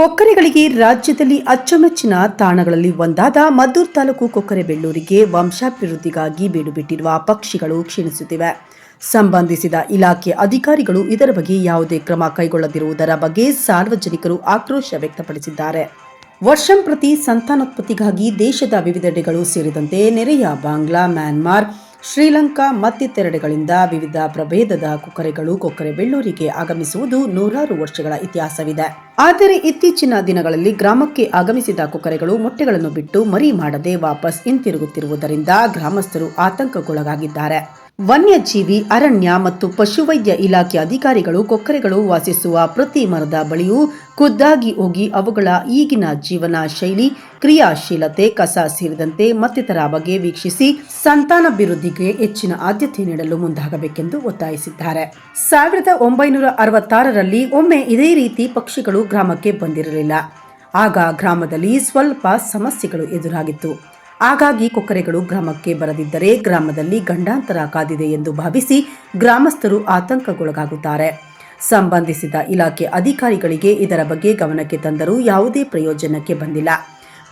ಕೊಕ್ಕರೆಗಳಿಗೆ ರಾಜ್ಯದಲ್ಲಿ ಅಚ್ಚುಮೆಚ್ಚಿನ ತಾಣಗಳಲ್ಲಿ ಒಂದಾದ ಮದ್ದೂರು ತಾಲೂಕು ಕೊಕ್ಕರೆಬೆಳ್ಳೂರಿಗೆ ವಂಶಾಭಿವೃದ್ಧಿಗಾಗಿ ಬೀಡು ಬಿಟ್ಟಿರುವ ಪಕ್ಷಿಗಳು ಕ್ಷೀಣಿಸುತ್ತಿವೆ. ಸಂಬಂಧಿಸಿದ ಇಲಾಖೆ ಅಧಿಕಾರಿಗಳು ಇದರ ಬಗ್ಗೆ ಯಾವುದೇ ಕ್ರಮ ಕೈಗೊಳ್ಳದಿರುವುದರ ಬಗ್ಗೆ ಸಾರ್ವಜನಿಕರು ಆಕ್ರೋಶ ವ್ಯಕ್ತಪಡಿಸಿದ್ದಾರೆ. ವರ್ಷಂಪ್ರತಿ ಸಂತಾನೋತ್ಪತ್ತಿಗಾಗಿ ದೇಶದ ವಿವಿಧೆಡೆಗಳು ಸೇರಿದಂತೆ ನೆರೆಯ ಬಾಂಗ್ಲಾ, ಮ್ಯಾನ್ಮಾರ್ ಶ್ರೀಲಂಕಾ ಮತ್ತಿತರೆಡೆಗಳಿಂದ ವಿವಿಧ ಪ್ರಭೇದದ ಕೊಕ್ಕರೆಗಳು ಕೊಕ್ಕರೆ ಬೆಳ್ಳೂರಿಗೆ ಆಗಮಿಸುವುದು ನೂರಾರು ವರ್ಷಗಳ ಇತಿಹಾಸವಿದೆ. ಆದರೆ ಇತ್ತೀಚಿನ ದಿನಗಳಲ್ಲಿ ಗ್ರಾಮಕ್ಕೆ ಆಗಮಿಸಿದ ಕೊಕ್ಕರೆಗಳು ಮೊಟ್ಟೆಗಳನ್ನು ಬಿಟ್ಟು ಮರಿ ಮಾಡದೆ ವಾಪಸ್ ಹಿಂತಿರುಗುತ್ತಿರುವುದರಿಂದ ಗ್ರಾಮಸ್ಥರು ಆತಂಕಕ್ಕೊಳಗಾಗಿದ್ದಾರೆ. ವನ್ಯಜೀವಿ, ಅರಣ್ಯ ಮತ್ತು ಪಶುವೈದ್ಯ ಇಲಾಖೆ ಅಧಿಕಾರಿಗಳು ಕೊಕ್ಕರೆಗಳು ವಾಸಿಸುವ ಪ್ರತಿ ಮರದ ಬಳಿಯೂ ಖುದ್ದಾಗಿ ಹೋಗಿ ಅವುಗಳ ಈಗಿನ ಜೀವನ ಶೈಲಿ, ಕ್ರಿಯಾಶೀಲತೆ, ಕಸ ಸೇರಿದಂತೆ ಮತ್ತಿತರ ಬಗ್ಗೆ ವೀಕ್ಷಿಸಿ ಸಂತಾನಾಭಿವೃದ್ಧಿಗೆ ಹೆಚ್ಚಿನ ಆದ್ಯತೆ ನೀಡಲು ಮುಂದಾಗಬೇಕೆಂದು ಒತ್ತಾಯಿಸಿದ್ದಾರೆ. ಸಾವಿರದ ಒಂಬೈನೂರ ಅರವತ್ತಾರರಲ್ಲಿ ಒಮ್ಮೆ ಇದೇ ರೀತಿ ಪಕ್ಷಿಗಳು ಗ್ರಾಮಕ್ಕೆ ಬಂದಿರಲಿಲ್ಲ. ಆಗ ಗ್ರಾಮದಲ್ಲಿ ಸ್ವಲ್ಪ ಸಮಸ್ಯೆಗಳು ಎದುರಾಗಿತ್ತು. ಹಾಗಾಗಿ ಕೊಕ್ಕರೆಗಳು ಗ್ರಾಮಕ್ಕೆ ಬರದಿದ್ದರೆ ಗ್ರಾಮದಲ್ಲಿ ಗಂಡಾಂತರ ಕಾದಿದೆ ಎಂದು ಭಾವಿಸಿ ಗ್ರಾಮಸ್ಥರು ಆತಂಕಗೊಳಗಾಗುತ್ತಾರೆ ಸಂಬಂಧಿಸಿದ ಇಲಾಖೆ ಅಧಿಕಾರಿಗಳಿಗೆ ಇದರ ಬಗ್ಗೆ ಗಮನಕ್ಕೆ ತಂದರೂ ಯಾವುದೇ ಪ್ರಯೋಜನಕ್ಕೆ ಬಂದಿಲ್ಲ.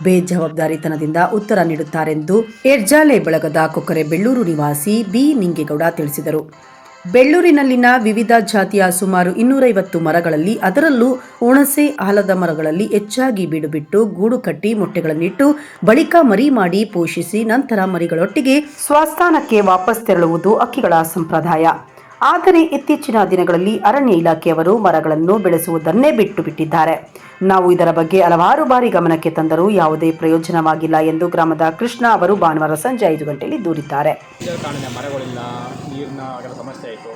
ಬೇಜವಾಬ್ದಾರಿತನದಿಂದ ಉತ್ತರ ನೀಡುತ್ತಾರೆಂದು ಏರ್ಜಾಲೆ ಬಳಗದ ಕೊಕ್ಕರೆ ಬೆಳ್ಳೂರು ನಿವಾಸಿ ಬಿ ನಿಂಗೇಗೌಡ ತಿಳಿಸಿದರು. ಬೆಳ್ಳೂರಿನಲ್ಲಿನ ವಿವಿಧ ಜಾತಿಯ ಸುಮಾರು ಇನ್ನೂರೈವತ್ತು ಮರಗಳಲ್ಲಿ ಅದರಲ್ಲೂ ಹುಣಸೆ ಆಲದ ಮರಗಳಲ್ಲಿ ಹೆಚ್ಚಾಗಿ ಬಿಡುಬಿಟ್ಟು ಗೂಡು ಕಟ್ಟಿ ಮೊಟ್ಟೆಗಳನ್ನಿಟ್ಟು ಬಳಿಕ ಮರಿ ಮಾಡಿ ಪೋಷಿಸಿ ನಂತರ ಮರಿಗಳೊಟ್ಟಿಗೆ ಸ್ವಸ್ಥಾನಕ್ಕೆ ವಾಪಸ್ ತೆರಳುವುದು ಅಕ್ಕಿಗಳ ಸಂಪ್ರದಾಯ. ಆದರೆ ಇತ್ತೀಚಿನ ದಿನಗಳಲ್ಲಿ ಅರಣ್ಯ ಇಲಾಖೆಯವರು ಮರಗಳನ್ನು ಬೆಳೆಸುವುದನ್ನೇ ಬಿಟ್ಟು ಬಿಟ್ಟಿದ್ದಾರೆ ನಾವು ಇದರ ಬಗ್ಗೆ ಹಲವಾರು ಬಾರಿ ಗಮನಕ್ಕೆ ತಂದರೂ ಯಾವುದೇ ಪ್ರಯೋಜನವಾಗಿಲ್ಲ ಎಂದು ಗ್ರಾಮದ ಕೃಷ್ಣ ಅವರು ಭಾನುವಾರ ಸಂಜೆ ಐದು ಗಂಟೆಯಲ್ಲಿ ದೂರಿದ್ದಾರೆ. ಮರಗಳಿಲ್ಲ ನೀರಿನ ಸಮಸ್ಯೆ ಆಯಿತು.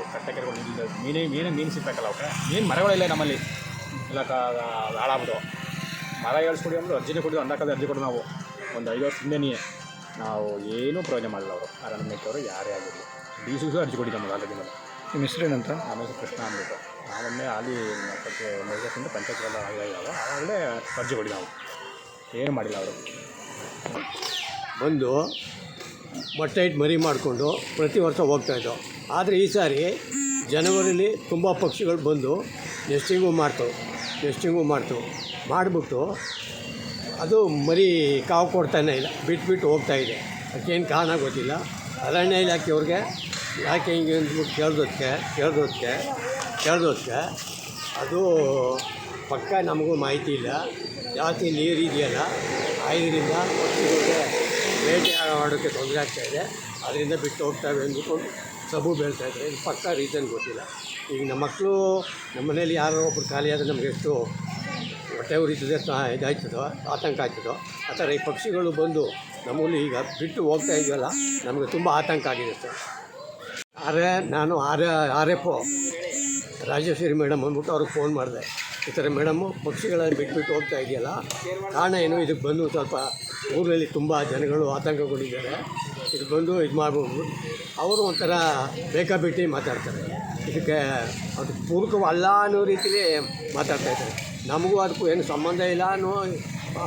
ಮೀನೇ ಮೀನೇ ಸಿಗ್ಬೇಕಲ್ಲ ಮೀನು ಮರಗಳಿಲ್ಲ ನಮ್ಮಲ್ಲಿ ಎಲ್ಲ ಹಾಳಾಗೋದು ಮರ ಏಳ್ಸ್ಕೊಡಿ ಅಂದ್ರೆ ಅರ್ಜಿನೇ ಕೊಡಿದ್ದು ಅಂದಾಕದ ಅರ್ಜಿ ಕೊಡು ನಾವು. ಒಂದು ಐದು ವರ್ಷ ಹಿಂದೆನೇ ನಾವು ಏನೂ ಪ್ರಯೋಜನ ಮಾಡಲ್ಲ ಅವರು. ಅರಣ್ಯಕ್ಕೆ ಅವರು ಯಾರೇ ಆಗಿರಲಿ. ಡಿ ಸಿ ಅರ್ಜಿ ಕೊಡಿ ನಮ್ಮ ಮೇಲೆ ನಿಮ್ಮ ಹೆಸರೇನಂತ ನಮ್ಮ ಹೆಸರು ಕೃಷ್ಣ ಅಂದ್ಬಿಟ್ಟು. ನಾವೊಮ್ಮೆ ಅಲ್ಲಿ ಐದು ವರ್ಷದಿಂದ ಪಂಚಾಯತ್ಗೆಲ್ಲ ಆಗಿದ್ದಾವೆ ಆವಾಗಲೇ ಅರ್ಜಿ ಕೊಡಿ ನಾವು ಏನು ಮಾಡಿಲ್ಲ ಅವರು. ಬಂದು ಮೊಟ್ಟೆ ಇಟ್ಟು ಮರಿ ಮಾಡಿಕೊಂಡು ಪ್ರತಿ ವರ್ಷ ಹೋಗ್ತಾಯಿದ್ದೋ ಆದರೆ ಈ ಸಾರಿ ಜನವರಿಲಿ ತುಂಬ ಪಕ್ಷಿಗಳು ಬಂದು ನೆಸ್ಟಿಂಗು ಮಾಡ್ತು ನೆಸ್ಟಿಂಗು ಮಾಡ್ತು. ಮಾಡಿಬಿಟ್ಟು ಅದು ಮರಿ ಕಾವು ಕೊಡ್ತಾನೇ ಇಲ್ಲ ಬಿಟ್ಬಿಟ್ಟು ಹೋಗ್ತಾ ಇದೆ. ಅದಕ್ಕೇನು ಕಾರಣ ಗೊತ್ತಿಲ್ಲ. ಅರಣ್ಯ ಇಲಾಖೆಯವ್ರಿಗೆ ಯಾಕೆ ಹಿಂಗೆ ಅಂದ್ಬಿಟ್ಟು ಕೇಳ್ದೋದಕ್ಕೆ ಕೇಳ್ದೋದಕ್ಕೆ ಕೇಳ್ದೋದಕ್ಕೆ ಅದು ಪಕ್ಕ ನಮಗೂ ಮಾಹಿತಿ ಇಲ್ಲ. ಜಾಸ್ತಿ ನೀರು ಇದೆಯಲ್ಲ ಆ ಇದರಿಂದ ಪಕ್ಷಿಗಳಿಗೆ ಬೇಟೆ ಮಾಡೋಕ್ಕೆ ತೊಂದರೆ ಆಗ್ತಾಯಿದೆ ಅದರಿಂದ ಬಿಟ್ಟು ಹೋಗ್ತವೆ ಅಂದ್ಕೊಂಡು ಸಬು ಬೆಳ್ತಾ ಇದ್ದಾರೆ. ಇದು ಪಕ್ಕ ರೀಸನ್ ಗೊತ್ತಿಲ್ಲ. ಈಗ ನಮ್ಮ ಮಕ್ಕಳು ನಮ್ಮ ಮನೇಲಿ ಯಾರೋ ಒಬ್ರು ಖಾಲಿ ಆದರೆ ನಮಗೆ ಎಷ್ಟು ಹೊಟ್ಟೆ ಉರಿತದೆ ಇದಾಯ್ತದೋ, ಆತಂಕ ಆಯ್ತದೋ, ಆ ಥರ ಈ ಪಕ್ಷಿಗಳು ಬಂದು ನಮ್ಮಲ್ಲಿ ಈಗ ಬಿಟ್ಟು ಹೋಗ್ತಾ ಇದೆಯಲ್ಲ, ನಮಗೆ ತುಂಬ ಆತಂಕ ಆಗಿದೆ ಸರ್. ಆರೆ ನಾನು ಆರೆ ಆರ್ ಎಫ್ ರಾಜೇಶ್ವರಿ ಮೇಡಮ್ ಅಂದ್ಬಿಟ್ಟು ಅವ್ರಿಗೆ ಫೋನ್ ಮಾಡಿದೆ. ಈ ಥರ ಮೇಡಮು, ಪಕ್ಷಿಗಳನ್ನು ಬಿಟ್ಬಿಟ್ಟು ಹೋಗ್ತಾ ಇದೆಯಲ್ಲ, ಕಾರಣ ಏನು? ಇದಕ್ಕೆ ಬಂದು ಸ್ವಲ್ಪ ಊರಲ್ಲಿ ತುಂಬ ಜನಗಳು ಆತಂಕಗೊಂಡಿದ್ದಾರೆ. ಇದು ಬಂದು ಇದು ಮಾಡ್ಬೋದು. ಅವರು ಒಂಥರ ಬೇಕಾಬಿಟ್ಟಿ ಮಾತಾಡ್ತಾರೆ. ಇದಕ್ಕೆ ಅದು ಪೂರಕವಲ್ಲ ಅನ್ನೋ ರೀತಿಲಿ ಮಾತಾಡ್ತಾ ಇದ್ದಾರೆ. ನಮಗೂ ಅದಕ್ಕೂ ಏನು ಸಂಬಂಧ ಇಲ್ಲ ಅನ್ನೋ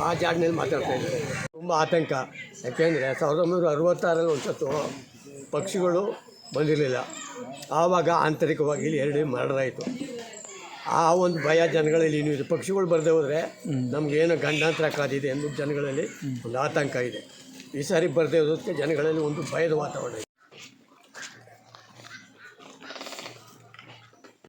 ಆ ಜಾಡಿನಲ್ಲಿ ಮಾತಾಡ್ತಾ ಇದ್ದಾರೆ. ತುಂಬ ಆತಂಕ. ಯಾಕೆಂದರೆ ಸಾವಿರದ ಒಂಬೈನೂರ ಅರವತ್ತಾರಲ್ಲಿ ಒಂದು ಸತ್ತು ಪಕ್ಷಿಗಳು ಬಂದಿರಲಿಲ್ಲ. ಆವಾಗ ಆಂತರಿಕವಾಗಿ ಇಲ್ಲಿ ಎರಡು ಮರ್ಡರ್ ಆಯಿತು. ಆ ಒಂದು ಭಯ ಜನಗಳಲ್ಲಿ ಇನ್ನೂ ಇದೆ ಪಕ್ಷಿಗಳು ಬರದೇ ಹೋದರೆ ನಮಗೇನು ಗಂಡಾಂತರ ಕಾದಿದೆ ಎಂದು ಜನಗಳಲ್ಲಿ ಒಂದು ಆತಂಕ ಇದೆ. ಈ ಸಾರಿ ಬರದೇ ಹೋದಕ್ಕೆ ಜನಗಳಲ್ಲಿ ಒಂದು ಭಯದ ವಾತಾವರಣ ಇದೆ.